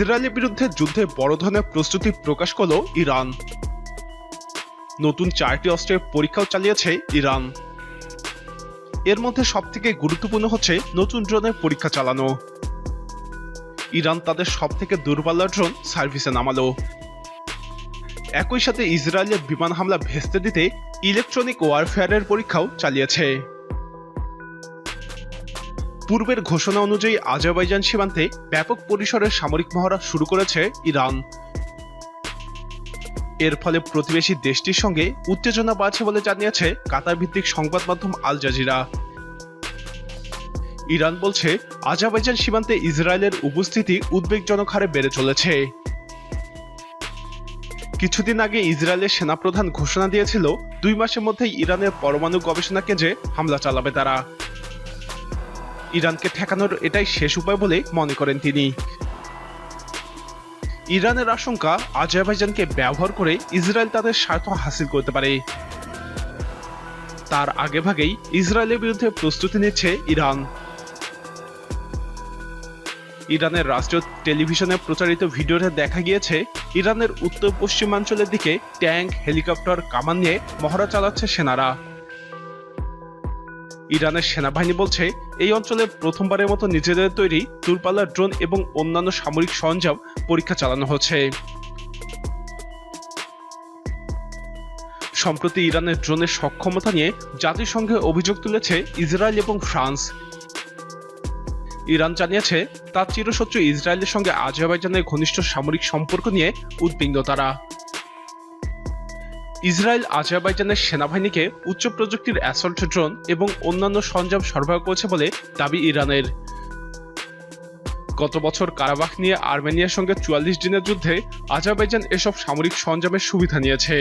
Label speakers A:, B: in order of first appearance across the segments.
A: ইসরায়েলের বিরুদ্ধে যুদ্ধে বড় ধরনের প্রস্তুতি প্রকাশ করল ইরান। নতুন চারটি অস্ত্রের পরীক্ষাও চালিয়েছে ইরান। এর মধ্যে সবথেকে গুরুত্বপূর্ণ হচ্ছে নতুন ড্রোনের পরীক্ষা চালানো। ইরান তাদের সবথেকে দূরপাল্লার ড্রোন সার্ভিসে নামালো। একই সাথে ইসরায়েলের বিমান হামলা ভেস্তে দিতে ইলেকট্রনিক ওয়ারফেয়ারের পরীক্ষাও চালিয়েছে। পূর্বের ঘোষণা অনুযায়ী আজারবাইজান সীমান্তে ব্যাপক পরিসরে সামরিক মহড়া শুরু করেছে ইরান। এর ফলে প্রতিবেশী দেশটির সঙ্গে উত্তেজনা বাড়ছে বলে জানিয়েছে কাতার ভিত্তিক সংবাদ মাধ্যম আল জাজিরা। ইরান বলছে, আজারবাইজান সীমান্তে ইসরায়েলের উপস্থিতি উদ্বেগজনক হারে বেড়ে চলেছে। কিছুদিন আগে ইসরায়েলের সেনাপ্রধান ঘোষণা দিয়েছিল, দুই মাসের মধ্যেই ইরানের পরমাণু গবেষণা কেন্দ্রে হামলা চালাবে তারা। ইরানকে ঠেকানোর এটাই শেষ উপায় বলে মনে করেন তিনি। ইরানের আশঙ্কা আজারবাইজানকে ব্যবহার করে ইসরায়েল তাদের স্বার্থ হাসিল করতে পারে। তার আগেভাগেই ইসরায়েলের বিরুদ্ধে প্রস্তুতি নিচ্ছে ইরান। ইরানের রাষ্ট্রীয় টেলিভিশনে প্রচারিত ভিডিওতে দেখা গিয়েছে, ইরানের উত্তর পশ্চিমাঞ্চলের দিকে ট্যাঙ্ক, হেলিকপ্টার, কামান নিয়ে মহড়া চালাচ্ছে সেনারা। ইরানের সেনাবাহিনী বলছে, এই অঞ্চলে প্রথমবারের মতো নিজেদের তৈরি দূরপাল্লার ড্রোন এবং অন্যান্য সামরিক সরঞ্জাম পরীক্ষা চালানো হচ্ছে। সম্প্রতি ইরানের ড্রোনের সক্ষমতা নিয়ে জাতিসংঘে অভিযোগ তুলেছে ইসরায়েল এবং ফ্রান্স। ইরান জানিয়েছে, তার চিরশত্রু ইসরায়েলের সঙ্গে আজারবাইজানের ঘনিষ্ঠ সামরিক সম্পর্ক নিয়ে উদ্বিগ্ন তারা। ইসরায়েল আজারবাইজানের সেনাবাহিনীকে উচ্চ প্রযুক্তির অ্যাসল্ট ড্রোন এবং অন্যান্য সরঞ্জাম সরবরাহ করেছে বলে দাবি ইরানের। গত বছর কারাবাখ নিয়ে আর্মেনিয়ার সঙ্গে চুয়াল্লিশ দিনের যুদ্ধে আজারবাইজান এসব সামরিক সরঞ্জামের সুবিধা নিয়েছে।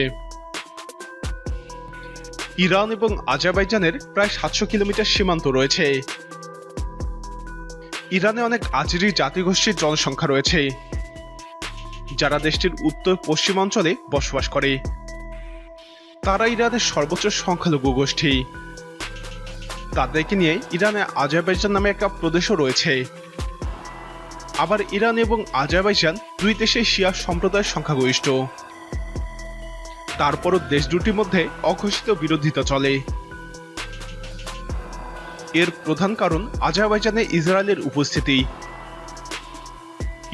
A: ইরান এবং আজারবাইজানের প্রায় সাতশো কিলোমিটার সীমান্ত রয়েছে। ইরানে অনেক আজেরি জাতিগোষ্ঠীর জনসংখ্যা রয়েছে, যারা দেশটির উত্তর পশ্চিমাঞ্চলে বসবাস করে। তারা ইরানের সর্বোচ্চ সংখ্যালঘু গোষ্ঠী। তাদেরকে নিয়ে ইরানে আজারবাইজান নামে একটা প্রদেশও রয়েছে। আবার ইরান এবং আজারবাইজান দুই দেশে শিয়া সম্প্রদায়ের সংখ্যাগরিষ্ঠ। তারপরও দেশ দুটির মধ্যে অঘোষিত বিরোধিতা চলে। এর প্রধান কারণ আজারবাইজানে ইসরায়েলের উপস্থিতি।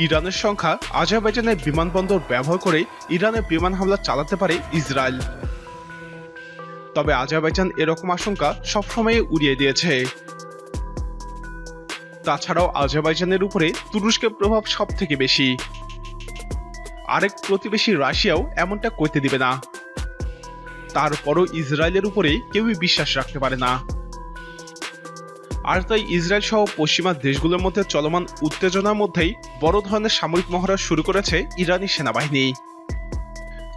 A: ইরানের সংখ্যা আজারবাইজানের বিমানবন্দর ব্যবহার করে ইরানের বিমান হামলা চালাতে পারে ইসরায়েল। তবে আজারবাইজান এরকম আশঙ্কা সবসময় উড়িয়ে দিয়েছে। তাছাড়াও আজারবাইজানের উপরে তুরস্কের প্রভাব সব থেকে বেশি। আরেক প্রতিবেশী রাশিয়াও এমনটা করতে দিবে না। তারপরও ইসরায়েলের উপরে কেউই বিশ্বাস রাখতে পারে না। আর তাই ইসরায়েল সহ পশ্চিমা দেশগুলোর মধ্যে চলমান উত্তেজনার মধ্যেই বড় ধরনের সামরিক মহড়া শুরু করেছে ইরানি সেনাবাহিনী।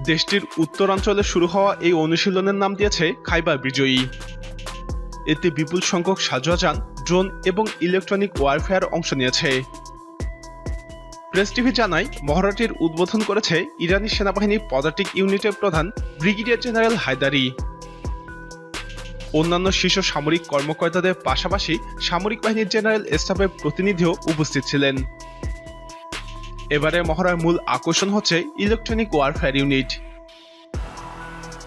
A: দেশটির উত্তরাঞ্চলে শুরু হওয়া এই অনুশীলনের নাম দিয়েছে খাইবার বিজয়ী। এতে বিপুল সংখ্যক সাজোয়াজান, ড্রোন এবং ইলেকট্রনিক ওয়ারফেয়ার অংশ নিয়েছে। প্রেস টিভি জানায়, মহড়াটির উদ্বোধন করেছে ইরানি সেনাবাহিনীর পদাতিক ইউনিটের প্রধান ব্রিগেডিয়ার জেনারেল হায়দারি। অন্যান্য শীর্ষ সামরিক কর্মকর্তাদের পাশাপাশি সামরিক বাহিনীর জেনারেল স্টাফের প্রতিনিধিও উপস্থিত ছিলেন। এবারে মহড়ার মূল আকর্ষণ হচ্ছে ইলেকট্রনিক ওয়ারফেয়ার ইউনিট।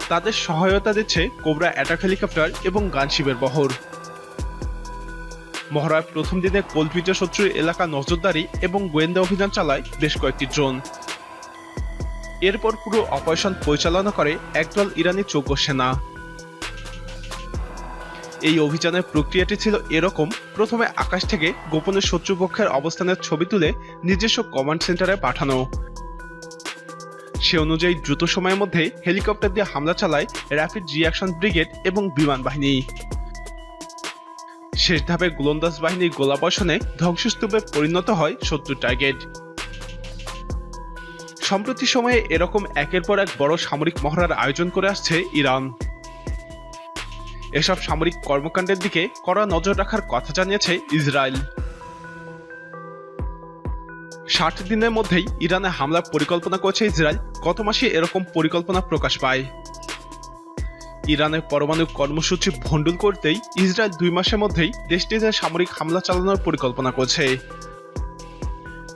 A: তাদের সহায়তা দিচ্ছে কোবরা অ্যাটাক হেলিকপ্টার এবং গানশিবের বহর। মহড়ার প্রথম দিনে কল্পিত শত্রুর এলাকা নজরদারি এবং গোয়েন্দা অভিযান চালায় বেশ কয়েকটি ড্রোন। এরপর পুরো অপারেশন পরিচালনা করে একদল ইরানি চৌক সেনা। এই অভিযানের প্রক্রিয়াটি ছিল এরকম, প্রথমে আকাশ থেকে গোপনে শত্রুপক্ষের অবস্থানের ছবি তুলে নিজস্ব কমান্ড সেন্টারে পাঠানো। সে অনুযায়ী দ্রুত সময়ের মধ্যে হেলিকপ্টার দিয়ে হামলা চালায় র্যাপিড রিয়াকশন ব্রিগেড এবং বিমান বাহিনী। শেষ ধাপে গোলন্দাজ বাহিনীর গোলাবর্ষণে ধ্বংসস্তূপে পরিণত হয় শত্রু টার্গেট সম্প্রতি সময়ে এরকম একের পর এক বড় সামরিক মহড়ার আয়োজন করে আসছে ইরান। এসব সামরিক কর্মকাণ্ডের দিকে কড়া নজর রাখার কথা জানিয়েছে ইসরায়েল। ষাট দিনের মধ্যেই ইরানে হামলার পরিকল্পনা করেছে ইসরায়েল। গত মাসে এরকম পরিকল্পনা প্রকাশ পায়। ইরানের পরমাণু কর্মসূচি ভণ্ডুল করতেই ইসরায়েল দুই মাসের মধ্যেই দেশটিতে সামরিক হামলা চালানোর পরিকল্পনা করছে।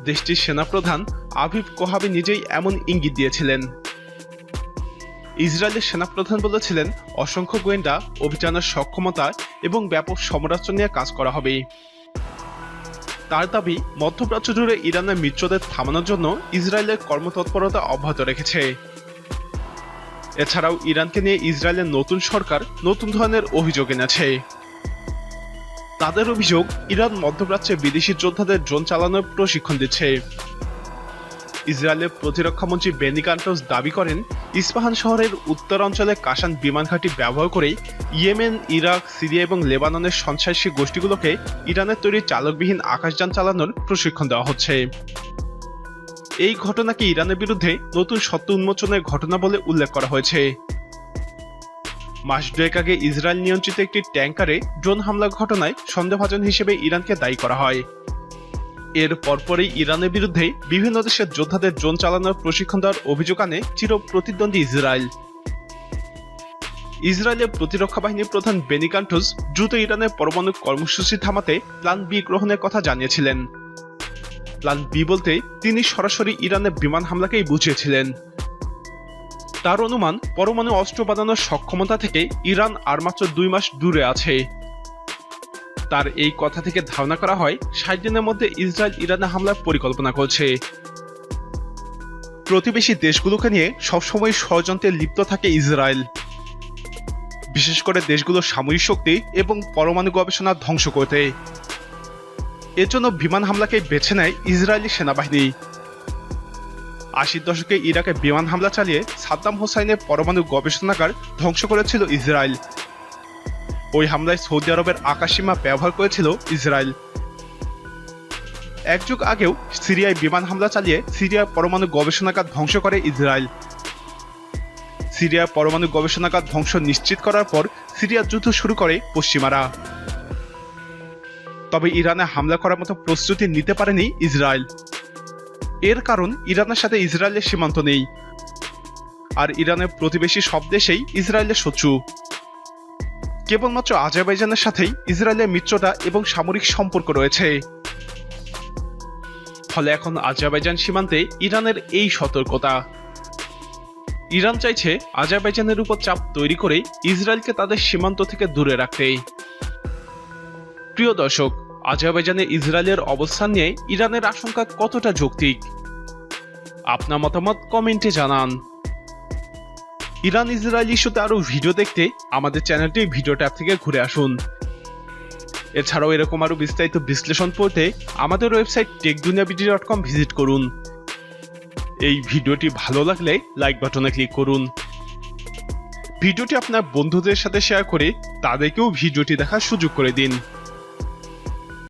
A: দেশটির সেনাপ্রধান আভিভ কোহাবি নিজেই এমন ইঙ্গিত দিয়েছিলেন। ইসরায়েলের সেনাপ্রধান বলেছিলেন, অসংখ্য গোয়েন্দা অভিযানের সক্ষমতা এবং ব্যাপক সমরাস্ত্র নিয়ে কাজ করা হবে। তার দাবি, মধ্যপ্রাচ্য জুড়ে ইরানের মিত্রদের থামানোর জন্য ইসরায়েলের কর্মতৎপরতা অব্যাহত রেখেছে। এছাড়াও ইরানকে নিয়ে ইসরায়েলের নতুন সরকার নতুন ধরনের অভিযোগ এনেছে। তাদের অভিযোগ, ইরান মধ্যপ্রাচ্যে বিদেশি যোদ্ধাদের ড্রোন চালানোর প্রশিক্ষণ দিচ্ছে। ইসরায়েলের প্রতিরক্ষামন্ত্রী বেনি কান্টোস দাবি করেন, ইস্পাহান শহরের উত্তর অঞ্চলে কাশান বিমান ঘাঁটি ব্যবহার করে ইয়েমেন, ইরাক, সিরিয়া এবং লেবাননের সন্ত্রাসী গোষ্ঠীগুলোকে ইরানের তৈরি চালকবিহীন আকাশযান চালানোর প্রশিক্ষণ দেওয়া হচ্ছে। এই ঘটনাকে ইরানের বিরুদ্ধে নতুন সত্য উন্মোচনের ঘটনা বলে উল্লেখ করা হয়েছে। মাস দুয়েক আগে ইসরায়েল নিয়ন্ত্রিত একটি ট্যাঙ্কারে ড্রোন হামলার ঘটনায় সন্দেহভাজন হিসেবে ইরানকে দায়ী করা হয়। এর পরপরই ইরানের বিরুদ্ধে বিভিন্ন দেশের যোদ্ধাদের ড্রোন চালানোর প্রশিক্ষণ দেওয়ার অভিযোগ আনে চির প্রতিদ্বন্দ্বী ইসরায়েল। ইসরায়েলের প্রতিরক্ষা বাহিনীর প্রধান বেনিকান্টুস দ্রুত ইরানের পরমাণু কর্মসূচি থামাতে প্ল্যান বি গ্রহণের কথা জানিয়েছিলেন। প্ল্যান বি বলতে তিনি সরাসরি ইরানের বিমান হামলাকেই বুঝিয়েছিলেন। তার অনুমান পরমাণু অস্ত্র বানানোর সক্ষমতা থেকে ইরান আর মাত্র দুই মাস দূরে আছে। তার এই কথা থেকে ধারণা করা হয়, ষাট দিনের মধ্যে ইসরায়েল ইরানে হামলার পরিকল্পনা করছে। প্রতিবেশী দেশগুলোকে নিয়ে সবসময় ষড়যন্ত্রে লিপ্ত থাকে ইসরায়েল। বিশেষ করে দেশগুলোর সামরিক শক্তি এবং পরমাণু গবেষণা ধ্বংস করতে। এর জন্য বিমান হামলাকে বেছে নেয় ইসরায়েলি সেনাবাহিনী। আশির দশকে ইরাকে বিমান হামলা চালিয়ে সাদ্দাম হোসাইনের পরমাণু গবেষণাগার ধ্বংস করেছিল ইসরায়েল। ওই হামলায় সৌদি আরবের আকাশসীমা ব্যবহার করেছিল ইসরায়েল। এক যুগ আগেও সিরিয়ায় বিমান হামলা চালিয়ে সিরিয়ার পরমাণু গবেষণাগার ধ্বংস করে ইসরায়েল। সিরিয়ার পরমাণু গবেষণাগার ধ্বংস নিশ্চিত করার পর সিরিয়ার যুদ্ধ শুরু করে পশ্চিমারা। তবে ইরানে হামলা করার মতো প্রস্তুতি নিতে পারেনি ইসরায়েল। এর কারণ ইরানের সাথে ইসরায়েলের সীমান্ত নেই। আর ইরানের প্রতিবেশী সব দেশেই ইসরায়েলের শত্রু। কেবলমাত্র আজারবাইজানের সাথেই ইসরায়েলের মিত্রতা এবং সামরিক সম্পর্ক রয়েছে। ফলে এখন আজারবাইজান সীমান্তে ইরানের এই সতর্কতা। ইরান চাইছে আজারবাইজানের উপর চাপ তৈরি করে ইসরায়েলকে তাদের সীমান্ত থেকে দূরে রাখতে। প্রিয় দর্শক, আজারবাইজানে ইসরায়েলের অবস্থান নিয়ে ইরানের আশঙ্কা কতটা যৌক্তিক? আপনার মতামত কমেন্টে জানান। ইরান ইসরায়েল ইস্যুতে আরও ভিডিও দেখতে আমাদের চ্যানেলটি ভিডিও ট্যাব থেকে ঘুরে আসুন। এছাড়াও এরকম আরও বিস্তারিত বিশ্লেষণ পড়তে আমাদের ওয়েবসাইট টেকদুনিয়াবিডি ডট কম ভিজিট করুন। এই ভিডিওটি ভালো লাগলে লাইক বাটনে ক্লিক করুন। ভিডিওটি আপনার বন্ধুদের সাথে শেয়ার করে তাদেরকেও ভিডিওটি দেখার সুযোগ করে দিন।